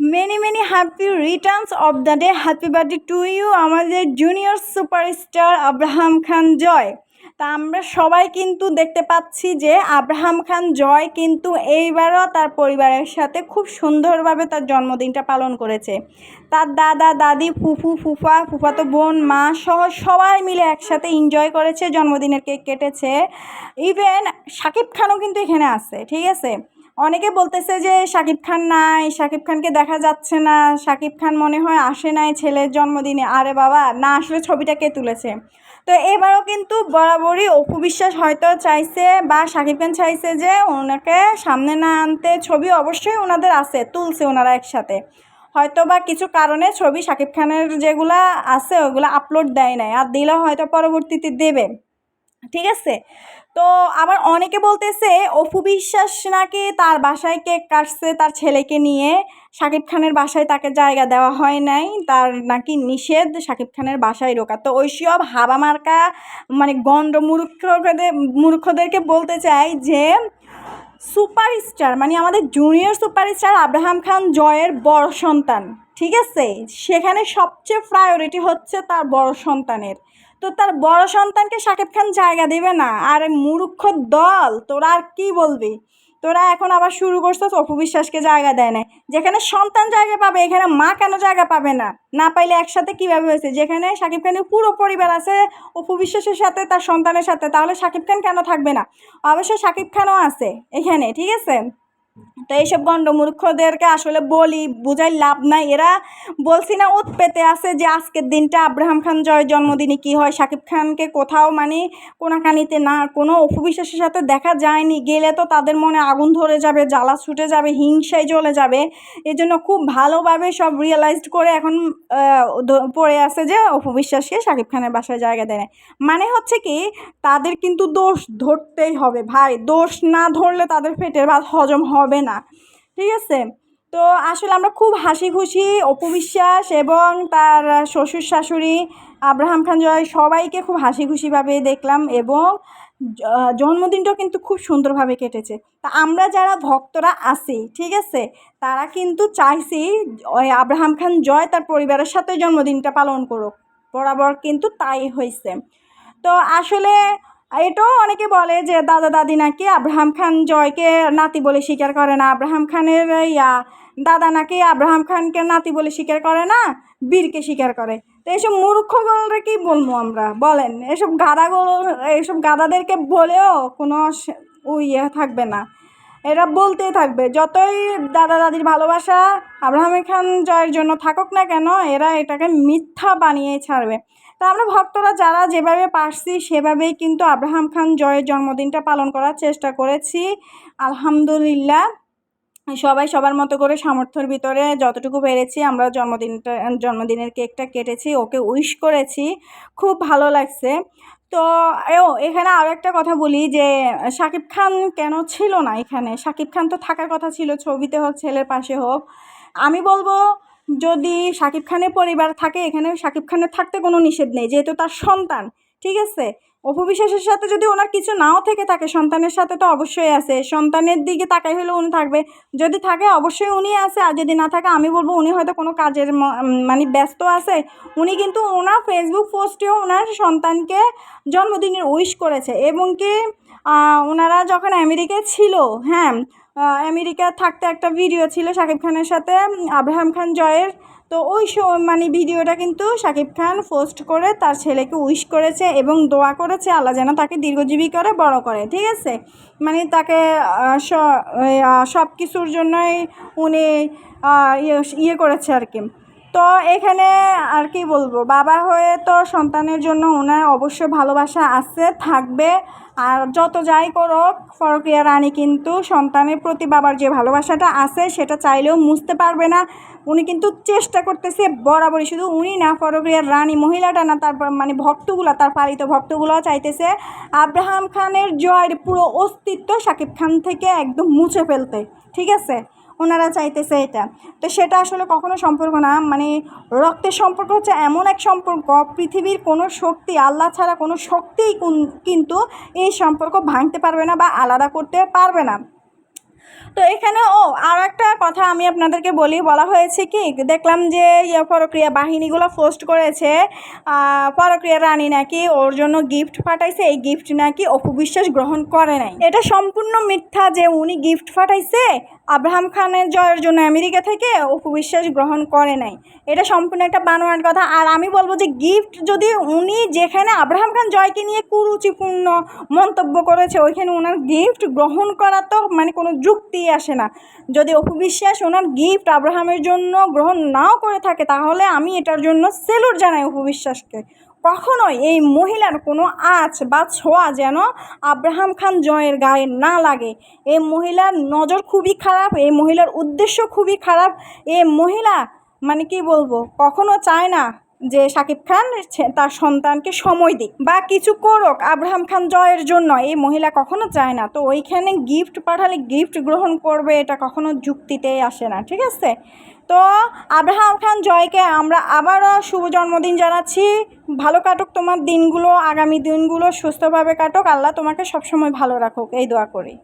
Many many happy returns of the day happy birthday to you আমাদের junior superstar Abraham Khan Joy. তা আমরা সবাই কিন্তু দেখতে পাচ্ছি যে আব্রাহাম খান জয় কিন্তু এইবারও তার পরিবারের সাথে খুব সুন্দরভাবে তার জন্মদিনটা পালন করেছে। তার দাদা, দাদি, ফুফু, ফুফা, ফুফাতো বোন, মা সহ সবাই মিলে একসাথে এনজয় করেছে, জন্মদিনের কেক কেটেছে। ইভেন সাকিব খানও কিন্তু এখানে আছে, ঠিক আছে? অনেকে বলতেছে যে শাকিব খান নাই, শাকিব খানকে দেখা যাচ্ছে না, শাকিব খান মনে হয় আসে নাই ছেলের জন্মদিনে। আরে বাবা, না আসলে ছবিটা কে তুলেছে? তো এবারও কিন্তু বরাবরই অপু বিশ্বাস হয়তো চাইছে বা শাকিব খান চাইছে যে ওনাকে সামনে না আনতে ছবি অবশ্যই ওনাদের আছে, তুলছে ওনারা একসাথে। হয়তো বা কিছু কারণে ছবি শাকিব খানের যেগুলা আছে ওগুলো আপলোড দেয় নাই, আর দিলেও হয়তো পরবর্তীতে দেবে। ঠিক আছে? তো আবার অনেকে বলতেছে, অপু বিশ্বাস নাকি তার বাসায় কেক কাটছে তার ছেলেকে নিয়ে। শাকিব খানের বাসায় তাকে জায়গা দেওয়া হয় নাই, তার নাকি নিষেধ শাকিব খানের বাসায় রোকা। তো ওইসব হাবা মার্কা মানে গণ্ড মূর্খদের, মূর্খদেরকে বলতে চাই যে, সুপারস্টার মানে আমাদের জুনিয়র সুপারস্টার আব্রাহাম খান জয়ের বড় সন্তান, ঠিক আছে? সেখানে সবচেয়ে প্রায়োরিটি হচ্ছে তার বড় সন্তানের। তো তার বড় সন্তানকে শাকিব খান জায়গা দেবে না। আর মূর্খ দল, তোরা আর কী বলবি? তোরা এখন আবার শুরু করছিস অপু বিশ্বাসকে জায়গা দেয় না যেখানে সন্তান জায়গা পাবে, এখানে মা কেন জায়গা পাবে না? না পাইলে একসাথে কীভাবে হয়েছে? যেখানে শাকিব খানের পুরো পরিবার আছে অপু বিশ্বাসের সাথে, তার সন্তানের সাথে, তাহলে শাকিব খান কেন থাকবে না? অবশ্যই শাকিব খানও আছে এখানে, ঠিক আছে? তো এইসব গণ্ডমূর্খদেরকে আসলে বলি, বুঝাই লাভ নাই। এরা বলছি না, উৎ পেতে আছে যে আজকের দিনটা আব্রাহাম খান জয়ের জন্মদিনে কী হয়, শাকিব খানকে কোথাও মানে কোনাকানিতে না, কোনো অপবিশ্বাসের সাথে দেখা যায়নি। গেলে তো তাদের মনে আগুন ধরে যাবে, জ্বালা ছুটে যাবে, হিংসায় জ্বলে যাবে। এই জন্য খুব ভালোভাবে সব রিয়েলাইজড করে এখন পড়ে আছে যে অপবিশ্বাসকে শাকিব খানের বাসায় জায়গা দেয় মানে হচ্ছে কি, তাদের কিন্তু দোষ ধরতেই হবে ভাই। দোষ না ধরলে তাদের পেটের ভাত হজম হবে না। ঠিক আছে? তো আসলে আমরা খুব হাসি খুশি অপবিশ্বাস এবং তার শ্বশুর শাশুড়ি আব্রাহাম খান জয় সবাইকে খুব হাসি খুশিভাবে দেখলাম এবং জন্মদিনটাও কিন্তু খুব সুন্দরভাবে কেটেছে। তা আমরা যারা ভক্তরা আছি, ঠিক আছে? তারা কিন্তু চাইছি ওই আব্রাহাম খান জয় তার পরিবারের সাথে জন্মদিনটা পালন করুক। বরাবর কিন্তু তাই হয়েছে তো আসলে এটাও অনেকে বলে যে দাদা দাদি নাকি আব্রাহাম খান জয়কে নাতি বলে স্বীকার করে না। আব্রাহাম খানের, ইয়া, দাদা নাকি আব্রাহাম খানকে নাতি বলে স্বীকার করে না, বীরকে স্বীকার করে। তো এইসব মূর্খগুলোরে কি বলব আমরা? বলেন, এসব গাদাগুলো এইসব গাদাদেরকে বলেও কোনো ইয়ে থাকবে না। এরা বলতেই থাকবে, যতই দাদা দাদির ভালোবাসা আব্রাহাম খান জয়ের জন্য থাকুক না কেন, এরা এটাকে মিথ্যা বানিয়ে ছাড়বে। তা আমরা ভক্তরা যারা যেভাবে পারছি সেভাবেই কিন্তু আব্রাহাম খান জয়ের জন্মদিনটা পালন করার চেষ্টা করেছি। আলহামদুলিল্লাহ। সবাই সবার মতো করে সামর্থ্যের ভিতরে যতটুকু পেরেছি আমরা জন্মদিনটা, জন্মদিনের কেকটা কেটেছি, ওকে উইশ করেছি। খুব ভালো লাগছে। তো ও, এখানে আরও একটা কথা বলি যে শাকিব খান কেন ছিল না এখানে? শাকিব খান তো থাকার কথা ছিল, ছবিতে হোক, ছেলের পাশে হোক। আমি বলব যদি শাকিব খানের পরিবার থাকে, এখানে শাকিব খানের থাকতে কোনো নিষেধ নেই, যেহেতু তার সন্তান, ঠিক আছে? অপবিশ্বাসের সাথে যদি ওনার কিছু নাও থেকে থাকে, সন্তানের সাথে তো অবশ্যই আছে, সন্তানের দিকে তাকাই হলে উনি থাকবে। যদি থাকে, অবশ্যই উনি আছে, আর যদি না থাকে, আমি বলব উনি হয়তো কোনো কাজের মানে ব্যস্ত আছে। উনি কিন্তু ওনার ফেসবুক পোস্টেও ওনার সন্তানকে জন্মদিনের উইশ করেছে, এবং কি ওনারা যখন আমেরিকায় ছিল হ্যাঁ আমেরিকা থাকতে একটা ভিডিও ছিল শাকিব খানের সাথে, আব্রাহাম খান জয়ের। তো ওই মানে ভিডিওটা কিন্তু শাকিব খান পোস্ট করে তার ছেলেকে উইশ করেছে এবং দোয়া করেছে আল্লাহ যেন তাকে দীর্ঘজীবী করে বড় করে, ঠিক আছে? মানে তাকে সব কিছুর জন্যই উনি ইয়ে ইয়ে করেছে আর কি। তো এখানে আর কি বলব? বাবা হয়ে তো সন্তানের জন্য ওনার অবশ্য ভালোবাসা আছে, থাকবে। আর যত যাই করুক, ফরকিয়া রানী কিন্তু সন্তানের প্রতি বাবার যে ভালোবাসাটা আছে, সেটা চাইলেও মুছতে পারবে না। উনি কিন্তু চেষ্টা করতেছে বরাবরই, শুধু উনি না ফরকিয়ার রানী মহিলাটা না, তার মানে ভক্তগুলো, তার পালিত ভক্তগুলো চাইতেছে আব্রাহাম খানের জয়ের পুরো অস্তিত্ব শাকিব খান থেকে একদম মুছে ফেলতে। ঠিক আছে? ওনারা চাইতেছে এটা। তো সেটা আসলে কখনো সম্পর্ক না। মানে রক্তের সম্পর্ক হচ্ছে এমন এক সম্পর্ক, পৃথিবীর কোনো শক্তি, আল্লাহ ছাড়া কোনো শক্তিই কিন্তু এই সম্পর্ক ভাঙতে পারবে না বা আলাদা করতে পারবে না। তো এখানে, ও আর একটা কথা আমি আপনাদেরকে বলি। বলা হয়েছে কি, দেখলাম যে ইয়ে পরক্রিয়া বাহিনীগুলো পোস্ট করেছে পরক্রিয়া রানী নাকি ওর জন্য গিফট পাঠাইছে। এই গিফট নাকি অপবিশ্বাস গ্রহণ করে নাই। এটা সম্পূর্ণ মিথ্যা যে উনি গিফট পাঠাইছে। আব্রাহাম খানের জয়ের জন্য আমেরিকা থেকে অপু বিশ্বাস গ্রহণ করে নাই। এটা সম্পূর্ণ একটা বানোয়ার কথা। আর আমি বলব যে গিফট যদি উনি যেখানে আব্রাহাম খান জয়কে নিয়ে কুরুচিপূর্ণ মন্তব্য করেছে, ওইখানে ওনার গিফট গ্রহণ করা তো মানে কোনো যুক্তি আসে না। যদি অপু বিশ্বাস ওনার গিফট আব্রাহামের জন্য গ্রহণ নাও করে থাকে, তাহলে আমি এটার জন্য সেলুট জানাই অপু বিশ্বাসকে। কখনোই এই মহিলার কোনো আঁচ বা ছোঁয়া যেন আব্রাহাম খান জয়ের গায়ে না লাগে। এই মহিলার নজর খুবই খারাপ এই মহিলার উদ্দেশ্য খুবই খারাপ। এই মহিলা মানে কি বলব, কখনো চায় না যে শাকিব খান তার সন্তানকে সময় দিক বা কিছু করুক আব্রাহাম খান জয়ের জন্য। এই মহিলা কখনো চায় না। তো ওইখানে গিফট পাঠালে গিফট গ্রহণ করবে এটা কখনো যুক্তিতেই আসে না, ঠিক আছে? তো আব্রাহাম খান জয়কে আমরা আবারও শুভ জন্মদিন জানাচ্ছি। ভালো কাটুক তোমার দিনগুলো, আগামী দিনগুলো সুস্থভাবে কাটুক। আল্লাহ তোমাকে সবসময় ভালো রাখুক। এই দোয়া করি।